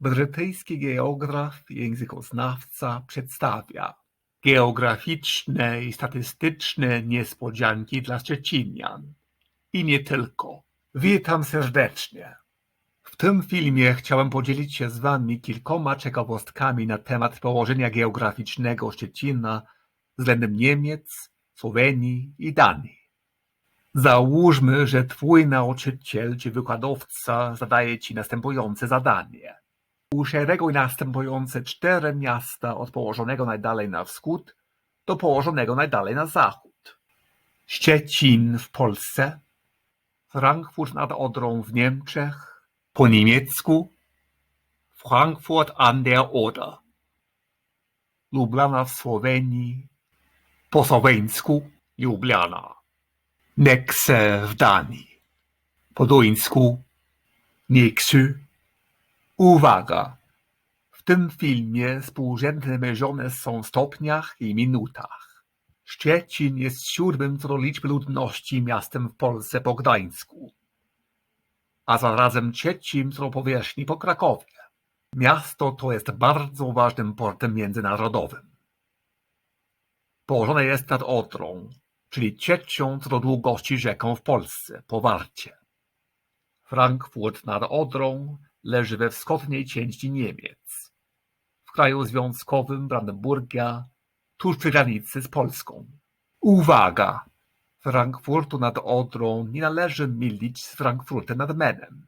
Brytyjski geograf i językoznawca przedstawia geograficzne i statystyczne niespodzianki dla Szczecinian. I nie tylko. Witam serdecznie. W tym filmie chciałem podzielić się z Wami kilkoma ciekawostkami na temat położenia geograficznego Szczecina względem Niemiec, Słowenii i Danii. Załóżmy, że Twój nauczyciel czy wykładowca zadaje Ci następujące zadanie. Uszereguj następujące cztery miasta od położonego najdalej na wschód do położonego najdalej na zachód. Szczecin w Polsce, Frankfurt nad Odrą w Niemczech, po niemiecku Frankfurt an der Oder, Lublana w Słowenii, po słoweńsku Ljubljana, Nexe w Danii, po duńsku Nieksy. Uwaga! W tym filmie współrzędne mierzone są w stopniach i minutach. Szczecin jest siódmym co do liczby ludności miastem w Polsce po Gdańsku, a zarazem trzecim co do powierzchni po Krakowie. Miasto to jest bardzo ważnym portem międzynarodowym. Położone jest nad Odrą, czyli trzecią co do długości rzeką w Polsce, po Warcie. Frankfurt nad Odrą leży we wschodniej części Niemiec, w kraju związkowym Brandenburgia, tuż przy granicy z Polską. Uwaga! Frankfurtu nad Odrą nie należy mylić z Frankfurtem nad Menem.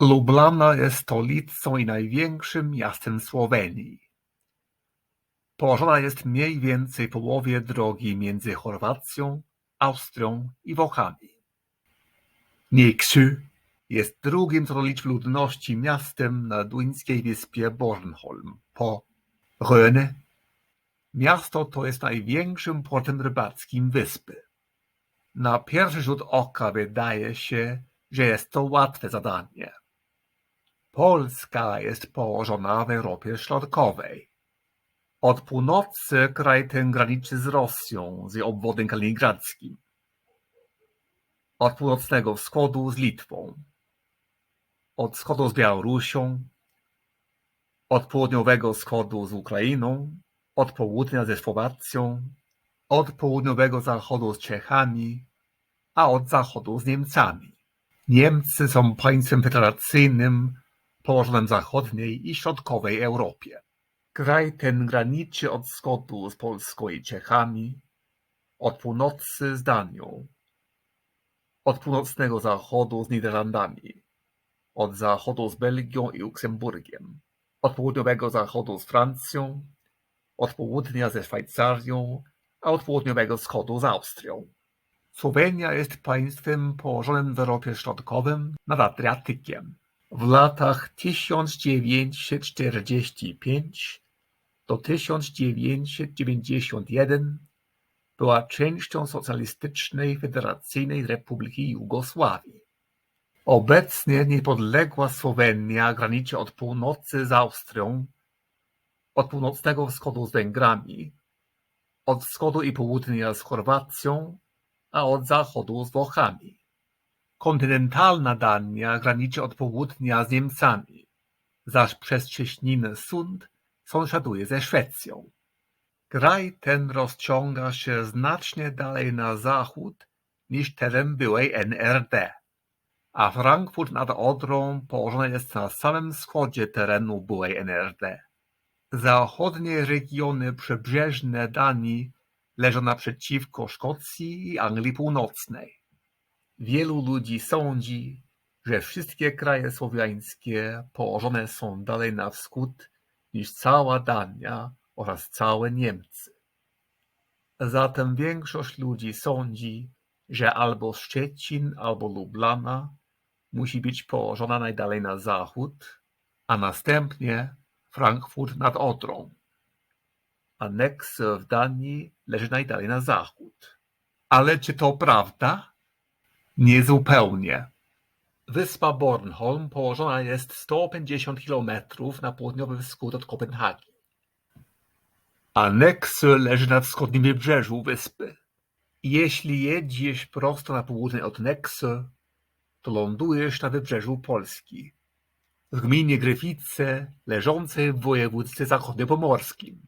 Lublana jest stolicą i największym miastem Słowenii. Położona jest mniej więcej w połowie drogi między Chorwacją, Austrią i Włochami. Nieksy jest drugim co do liczby ludności miastem na duńskiej wyspie Bornholm po Röne. Miasto to jest największym portem rybackim wyspy. Na pierwszy rzut oka wydaje się, że jest to łatwe zadanie. Polska jest położona w Europie Środkowej. Od północy kraj ten graniczy z Rosją, z jej obwodem kaliningradzkim. Od północnego wschodu z Litwą. Od wschodu z Białorusią. Od południowego wschodu z Ukrainą. Od południa ze Słowacją. Od południowego zachodu z Czechami. A od zachodu z Niemcami. Niemcy są państwem federacyjnym położonym w zachodniej i środkowej Europie. Kraj ten graniczy od wschodu z Polską i Czechami, od północy z Danią, od północnego zachodu z Niderlandami, od zachodu z Belgią i Luksemburgiem, od południowego zachodu z Francją, od południa ze Szwajcarią, a od południowego wschodu z Austrią. Słowenia jest państwem położonym w Europie Środkowym nad Adriatykiem. W latach tysiąc dziewięćset czterdzieści pięć do tysiąc dziewięćset dziewięćdziesiąt jeden była częścią Socjalistycznej Federacyjnej Republiki Jugosławii. Obecnie niepodległa Słowenia graniczy od północy z Austrią, od północnego wschodu z Węgrami, od wschodu i południa z Chorwacją, a od zachodu z Włochami. Kontynentalna Dania graniczy od południa z Niemcami, zaś przez cieśninę Sund sąsiaduje ze Szwecją. Kraj ten rozciąga się znacznie dalej na zachód niż teren byłej NRD, a Frankfurt nad Odrą położony jest na samym wschodzie terenu byłej NRD. Zachodnie regiony przybrzeżne Danii leżą naprzeciwko Szkocji i Anglii Północnej. Wielu ludzi sądzi, że wszystkie kraje słowiańskie położone są dalej na wschód niż cała Dania oraz całe Niemcy. Zatem większość ludzi sądzi, że albo Szczecin, albo Lublana musi być położona najdalej na zachód, a następnie Frankfurt nad Odrą. Aneks w Danii leży najdalej na zachód. Ale czy to prawda? Niezupełnie. Wyspa Bornholm położona jest sto pięćdziesiąt kilometrów na południowy wschód od Kopenhagi. Aneks leży na wschodnim wybrzeżu wyspy. Jeśli jedziesz prosto na południe od to lądujesz na wybrzeżu Polski. w gminie Gryfice leżącej w województwie zachodniopomorskim.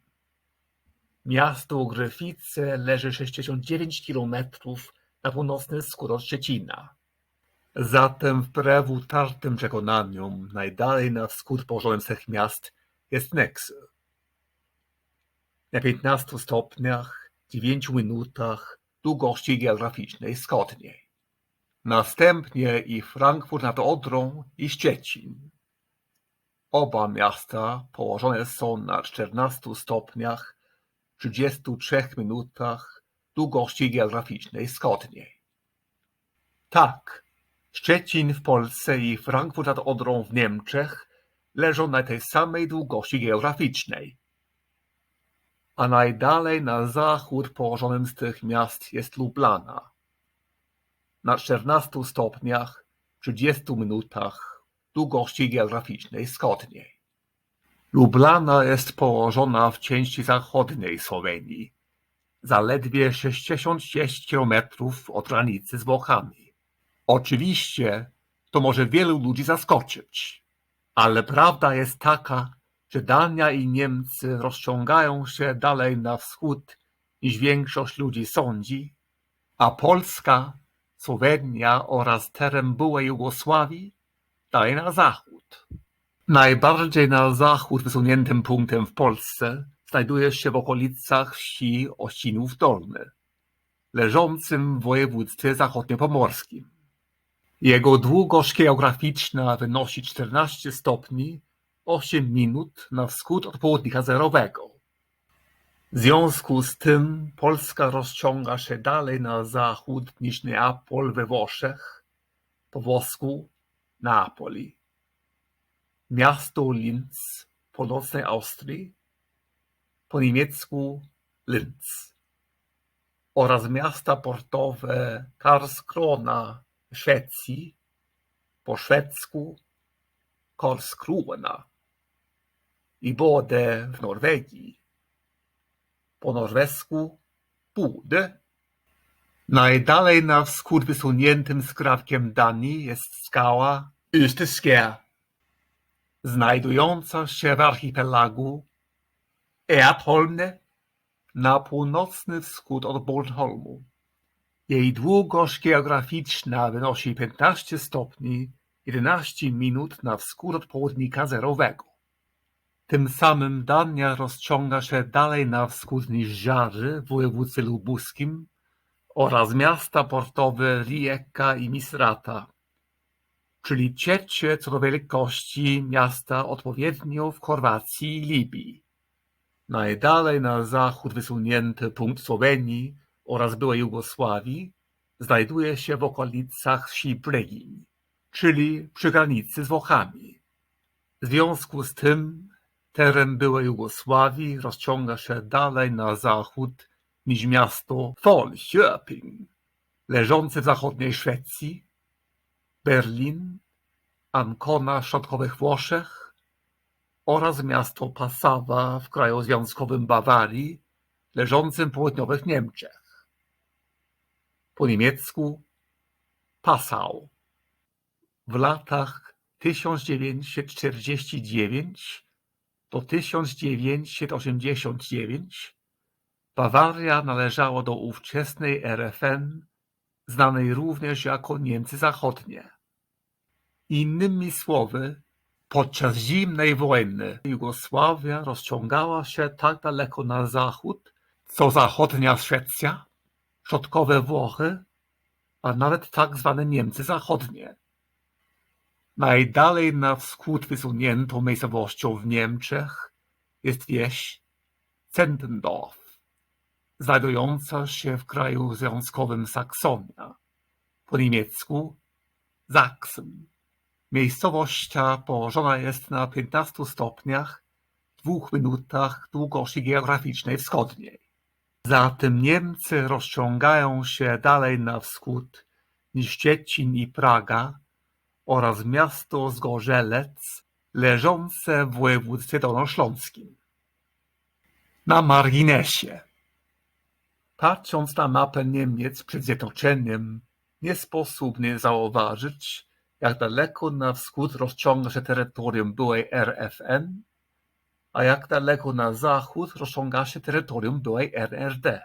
Miasto Gryfice leży 69 kilometrów na północny wschód od Szczecina. Zatem wbrew utartym przekonaniom najdalej na wschód położonym z tych miast jest Neksy. Na 15 stopniach, 9 minutach długości geograficznej wschodniej. Następnie i Frankfurt nad Odrą i Szczecin. Oba miasta położone są na 14 stopniach, 33 minutach długości geograficznej wschodniej. Tak, Szczecin w Polsce i Frankfurt nad Odrą w Niemczech leżą na tej samej długości geograficznej. A najdalej na zachód położonym z tych miast jest Lublana. Na 14 stopniach, 30 minutach długości geograficznej wschodniej. Lublana jest położona w części zachodniej Słowenii, zaledwie 66 kilometrów od granicy z Włochami. Oczywiście to może wielu ludzi zaskoczyć, ale prawda jest taka, że Dania i Niemcy rozciągają się dalej na wschód niż większość ludzi sądzi, a Polska, Słowenia oraz teren byłej Jugosławii dalej na zachód. Najbardziej na zachód wysuniętym punktem w Polsce znajduje się w okolicach wsi Ościnów Dolny, leżącym w województwie zachodniopomorskim. Jego długość geograficzna wynosi 14 stopni 8 minut na wschód od południka zerowego. W związku z tym Polska rozciąga się dalej na zachód niż Neapol we Włoszech, po włosku Napoli. Miasto Linz w północnej Austrii, po niemiecku Linz oraz miasta portowe Karlskrona w Szwecji, po szwedzku Karlskrona i Bode w Norwegii, po norwesku Bude. Najdalej na wschód wysuniętym skrawkiem Danii jest skała Österskär, znajdująca się w archipelagu Erdholmne na północny wschód od Bornholmu. Jej długość geograficzna wynosi 15 stopni 11 minut na wschód od południka zerowego. Tym samym Dania rozciąga się dalej na wschód niż Żary w województwie lubuskim oraz miasta portowe Rijeka i Misrata, czyli trzecie co do wielkości miasta odpowiednio w Chorwacji i Libii. Najdalej na zachód wysunięty punkt Słowenii oraz byłej Jugosławii znajduje się w okolicach wsi Bregin, czyli przy granicy z Włochami. W związku z tym teren byłej Jugosławii rozciąga się dalej na zachód niż miasto Falköping, leżące w zachodniej Szwecji, Berlin, Ancona w środkowych Włoszech oraz miasto Passawa w kraju związkowym Bawarii, leżącym w południowych Niemczech. Po niemiecku Passau. W latach 1949 do 1989 Bawaria należała do ówczesnej RFN, znanej również jako Niemcy Zachodnie. Innymi słowy, podczas zimnej wojny Jugosławia rozciągała się tak daleko na zachód, co zachodnia Szwecja, środkowe Włochy, a nawet tak zwane Niemcy Zachodnie. Najdalej na wschód wysuniętą miejscowością w Niemczech jest wieś Zentendorf, znajdująca się w kraju związkowym Saksonia, po niemiecku Sachsen. Miejscowość ta położona jest na 15 stopniach, dwóch minutach długości geograficznej wschodniej. Zatem Niemcy rozciągają się dalej na wschód niż Szczecin i Praga oraz miasto Zgorzelec leżące w województwie dolnośląskim. Na marginesie. Patrząc na mapę Niemiec przed zjednoczeniem, nie sposób nie zauważyć, jak daleko na wschód rozciąga się terytorium byłej RFN, a jak daleko na zachód rozciąga się terytorium byłej RRD.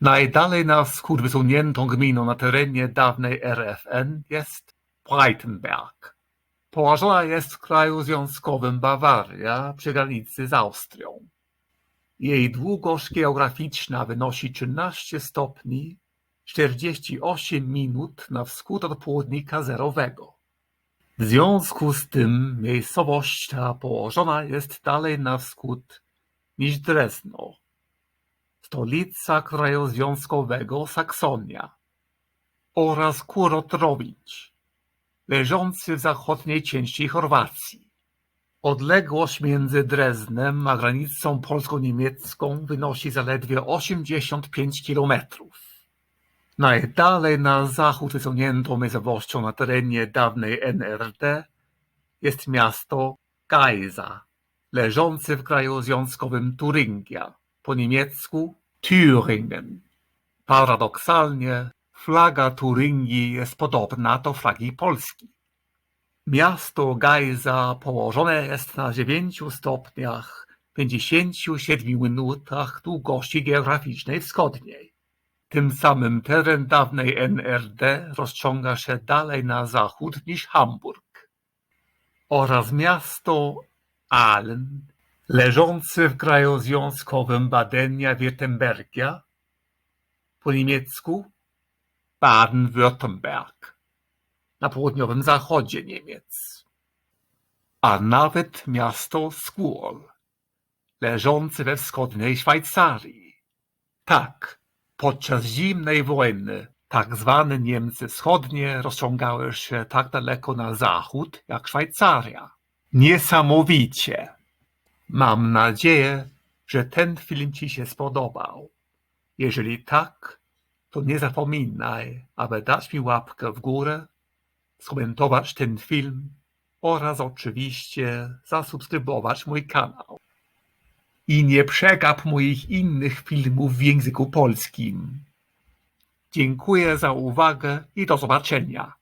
Najdalej na wschód wysuniętą gminą na terenie dawnej RFN jest Breitenberg. Położona jest w kraju związkowym Bawaria przy granicy z Austrią. Jej długość geograficzna wynosi 13 stopni 48 minut na wschód od południka zerowego. W związku z tym miejscowość ta położona jest dalej na wschód niż Drezno, stolica kraju związkowego Saksonia oraz Kurotrowicz, leżący w zachodniej części Chorwacji. Odległość między Dreznem a granicą polsko-niemiecką wynosi zaledwie 85 kilometrów. Najdalej na zachód wysuniętą miejscowością na terenie dawnej NRD jest miasto Gajza, leżące w kraju związkowym Turingia, po niemiecku Thüringen. Paradoksalnie flaga Turingii jest podobna do flagi Polski. Miasto Gajza położone jest na 9 stopniach 57 minutach długości geograficznej wschodniej. Tym samym teren dawnej NRD rozciąga się dalej na zachód niż Hamburg. Oraz miasto Aalen, leżące w kraju związkowym Badenia-Württembergia, po niemiecku Baden-Württemberg, na południowym zachodzie Niemiec. A nawet miasto Skål, leżące we wschodniej Szwajcarii. Tak, podczas zimnej wojny tak zwane Niemcy wschodnie rozciągały się tak daleko na zachód jak Szwajcaria. Niesamowicie! Mam nadzieję, że ten film Ci się spodobał. Jeżeli tak, to nie zapominaj, aby dać mi łapkę w górę, skomentować ten film oraz oczywiście zasubskrybować mój kanał. I nie przegap moich innych filmów w języku polskim. Dziękuję za uwagę i do zobaczenia.